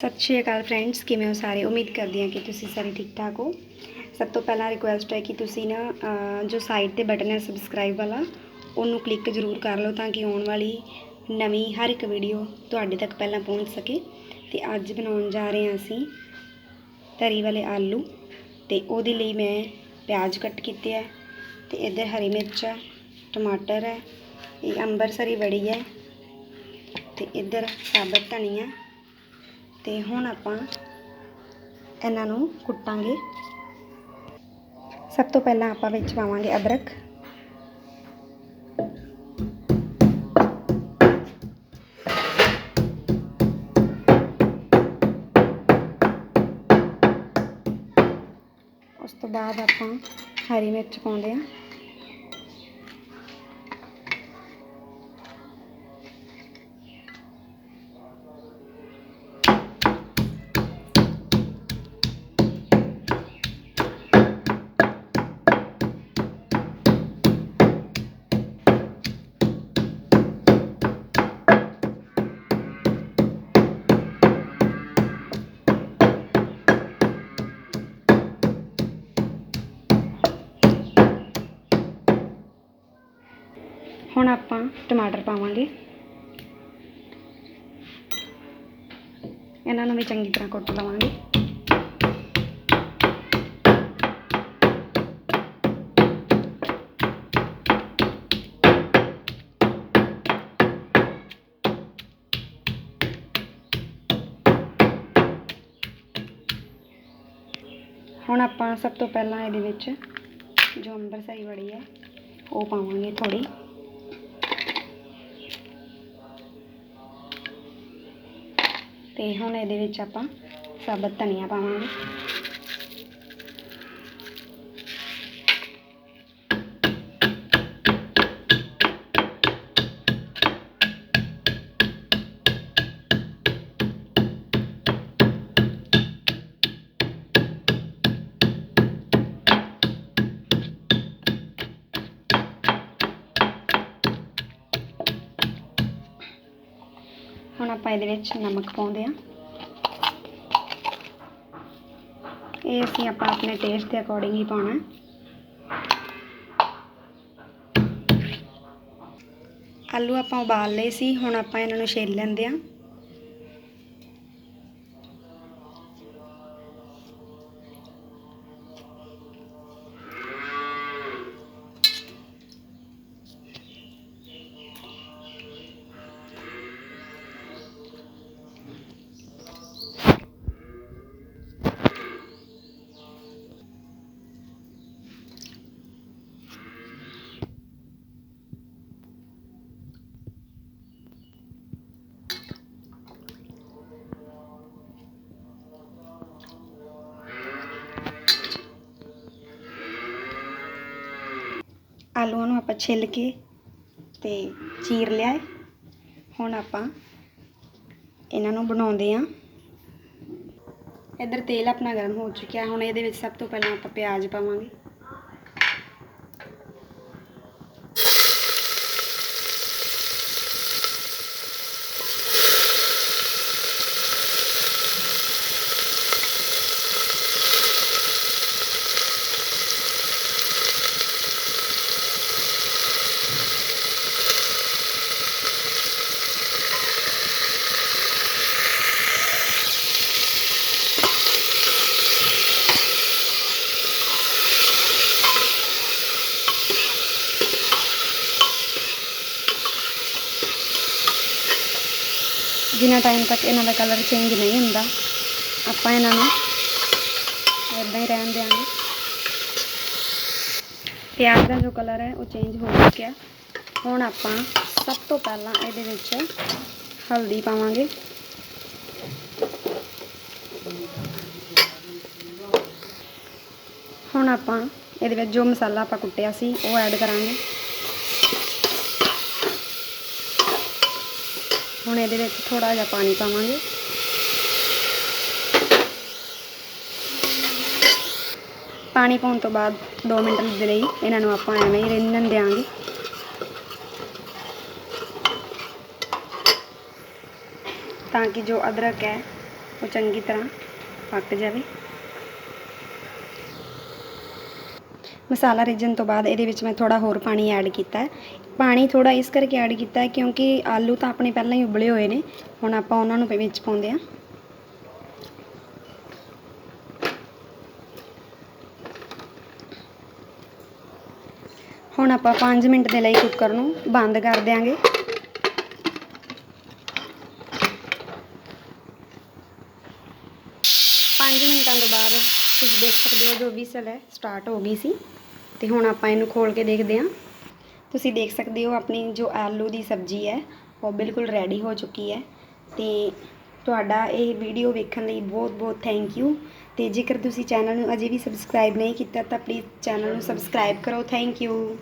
ਸਤਿ ਸ਼੍ਰੀ ਅਕਾਲ ਫਰੈਂਡਸ ਕਿਵੇਂ ਹੋ ਸਾਰੇ? ਉਮੀਦ ਕਰਦੀ ਹਾਂ ਕਿ ਤੁਸੀਂ ਸਾਰੇ ਠੀਕ ਠਾਕ ਹੋ। ਸਭ ਤੋਂ ਪਹਿਲਾਂ ਰਿਕੁਐਸਟ ਹੈ ਕਿ ਤੁਸੀਂ ਨਾ ਜੋ ਸਾਈਡ ਤੇ ਬਟਨ ਹੈ ਸਬਸਕ੍ਰਾਈਬ ਵਾਲਾ, ਉਹਨੂੰ ਕਲਿੱਕ ਜ਼ਰੂਰ ਕਰ ਲਓ ਤਾਂ ਕਿ ਆਉਣ ਵਾਲੀ ਨਵੀਂ ਹਰ ਇੱਕ ਵੀਡੀਓ ਤੁਹਾਡੇ ਤੱਕ ਪਹਿਲਾਂ ਪਹੁੰਚ ਸਕੇ। ਤੇ ਅੱਜ ਬਣਾਉਣ ਜਾ ਰਹੇ ਹਾਂ ਅਸੀਂ ਤਰੀ ਵਾਲੇ ਆਲੂ ਤੇ ਉਹਦੇ ਲਈ ਮੈਂ ਪਿਆਜ਼ ਕੱਟ ਕੀਤੇ ਹੈ ਤੇ ਇੱਧਰ ਹਰੀ ਮਿਰਚ ਹੈ ਟਮਾਟਰ ਹੈ ਇਹ ਅੰਬਰਸਰੀ ਬੜੀ ਹੈ ਤੇ ਇੱਧਰ ਸਾਬਤ ਧਨੀਆ ਤੇ ਹੁਣ ਆਪਾਂ ਇਹਨਾਂ ਨੂੰ ਕੁੱਟਾਂਗੇ। ਸਭ ਤੋਂ ਪਹਿਲਾਂ ਆਪਾਂ ਵਿੱਚ ਪਾਵਾਂਗੇ ਅਦਰਕ। ਉਸ ਤੋਂ ਬਾਅਦ ਆਪਾਂ ਹਰੀ ਮਿਰਚ ਪਾਉਂਦੇ ਆ ਹੁਣ ਆਪਾਂ ਟਮਾਟਰ ਪਾਵਾਂਗੇ। ਇਹਨਾਂ ਨੂੰ ਵੀ ਚੰਗੀ ਤਰ੍ਹਾਂ ਕੁੱਟ ਲਵਾਂਗੇ। ਹੁਣ ਆਪਾਂ ਸਭ ਤੋਂ ਪਹਿਲਾਂ ਇਹਦੇ ਵਿੱਚ ਜੋ ਅੰਬਰਸਾਈ ਵੜੀ ਹੈ, ਉਹ ਪਾਵਾਂਗੇ ਥੋੜੀ ਤੇ ਹੁਣ ਇਹਦੇ ਵਿੱਚ ਆਪਾਂ ਸਾਬਤ ਧਨੀਆ ਪਾਵਾਂਗੇ। ਹੁਣ ਆਪਾਂ ਇਹਦੇ ਵਿੱਚ ਨਮਕ ਪਾਉਂਦੇ ਆ ਇਹ ਅਸੀਂ ਆਪਾਂ ਆਪਣੇ ਟੇਸਟ ਦੇ ਅਕੋਰਡਿੰਗ ਹੀ ਪਾਉਣਾ ਹੈ। ਆਲੂ ਆਪਾਂ ਉਬਾਲ ਲਏ ਸੀ, ਹੁਣ ਆਪਾਂ ਇਹਨਾਂ ਨੂੰ ਛਿੱਲ ਲੈਂਦੇ ਆ ਆਲੂਆਂ ਨੂੰ ਆਪਾਂ ਛਿੱਲ ਕੇ ਤੇ ਚੀਰ ਲਿਆ ਹੈ ਹੁਣ ਆਪਾਂ ਇਹਨਾਂ ਨੂੰ ਬਣਾਉਂਦੇ ਆ। ਇੱਧਰ ਤੇਲ ਆਪਣਾ ਗਰਮ ਹੋ ਚੁੱਕਿਆ। ਹੁਣ ਇਹਦੇ ਵਿੱਚ ਸਭ ਤੋਂ ਪਹਿਲਾਂ ਆਪਾਂ ਪਿਆਜ਼ ਪਾਵਾਂਗੇ। ਜਿੰਨਾ ਟਾਈਮ ਤੱਕ ਇਹਨਾਂ ਦਾ ਕਲਰ ਚੇਂਜ ਨਹੀਂ ਹੁੰਦਾ, ਆਪਾਂ ਇਹਨਾਂ ਨੂੰ ਇਦਾਂ ਹੀ ਰਹਿਣ ਦਿਆਂਗੇ। ਪਿਆਜ਼ ਦਾ ਜੋ ਕਲਰ ਹੈ, ਉਹ ਚੇਂਜ ਹੋ ਚੁੱਕਿਆ। ਹੁਣ ਆਪਾਂ ਸਭ ਤੋਂ ਪਹਿਲਾਂ ਇਹਦੇ ਵਿੱਚ ਹਲਦੀ ਪਾਵਾਂਗੇ। ਹੁਣ ਆਪਾਂ ਇਹਦੇ ਵਿੱਚ ਜੋ ਮਸਾਲਾ ਆਪਾਂ ਕੁੱਟਿਆ ਸੀ, ਉਹ ਐਡ ਕਰਾਂਗੇ। ਹੁਣ ਇਹਦੇ ਵਿੱਚ ਥੋੜਾ ਜਿਹਾ ਪਾਣੀ ਪਾਵਾਂਗੇ। ਪਾਣੀ ਪਾਉਣ ਤੋਂ ਬਾਅਦ 2 ਮਿੰਟ ਦੇ ਲਈ ਇਹਨਾਂ ਨੂੰ ਆਪਾਂ ਐਵੇਂ ਹੀ ਰਿੰਨਣ ਦਿਆਂਗੇ। ਤਾਂ ਕਿ ਜੋ ਅਦਰਕ ਹੈ, ਉਹ ਚੰਗੀ ਤਰ੍ਹਾਂ ਪੱਕ ਜਾਵੇ। ਮਸਾਲਾ ਰਿੱਝਣ ਤੋਂ ਬਾਅਦ ਇਹਦੇ ਵਿੱਚ ਮੈਂ ਥੋੜਾ ਹੋਰ ਪਾਣੀ ਐਡ ਕੀਤਾ ਪਾਣੀ ਥੋੜਾ ਇਸ ਕਰਕੇ ਐਡ ਕੀਤਾ ਕਿਉਂਕਿ ਆਲੂ ਤਾਂ ਆਪਣੇ ਪਹਿਲਾਂ ਹੀ ਉਬਲੇ ਹੋਏ ਨੇ। ਹੁਣ ਆਪਾਂ ਉਹਨਾਂ ਨੂੰ ਵਿੱਚ ਪਾਉਂਦੇ ਹਾਂ। ਹੁਣ ਆਪਾਂ 5 ਮਿੰਟ ਦੇ ਲਈ ਕੁੱਕਰ ਨੂੰ ਬੰਦ ਕਰ ਦਿਆਂਗੇ। ਪੰਜ ਮਿੰਟਾਂ ਤੋਂ ਬਾਅਦ ਤੁਸੀਂ ਦੇਖ ਸਕਦੇ ਹੋ ਜੋ ਵਿਸਲ ਹੈ ਸਟਾਰਟ ਹੋ ਗਈ ਸੀ। ਤੇ ਹੁਣ ਆਪਾਂ ਇਹਨੂੰ ਖੋਲ ਕੇ ਦੇਖਦੇ ਹਾਂ। ਤੁਸੀਂ ਦੇਖ ਸਕਦੇ ਹੋ ਆਪਣੀ ਜੋ ਆਲੂ ਦੀ ਸਬਜ਼ੀ ਹੈ, ਉਹ ਬਿਲਕੁਲ ਰੈਡੀ ਹੋ ਚੁੱਕੀ ਹੈ। ਤੇ ਤੁਹਾਡਾ ਇਹ ਵੀਡੀਓ ਵੇਖਣ ਲਈ ਬਹੁਤ ਬਹੁਤ ਥੈਂਕ ਯੂ ਤੇ ਜੇਕਰ ਤੁਸੀਂ ਚੈਨਲ ਨੂੰ ਅਜੇ ਵੀ ਸਬਸਕ੍ਰਾਈਬ ਨਹੀਂ ਕੀਤਾ, ਤਾਂ ਪਲੀਜ਼ ਚੈਨਲ ਨੂੰ ਸਬਸਕ੍ਰਾਈਬ ਕਰੋ। Thank you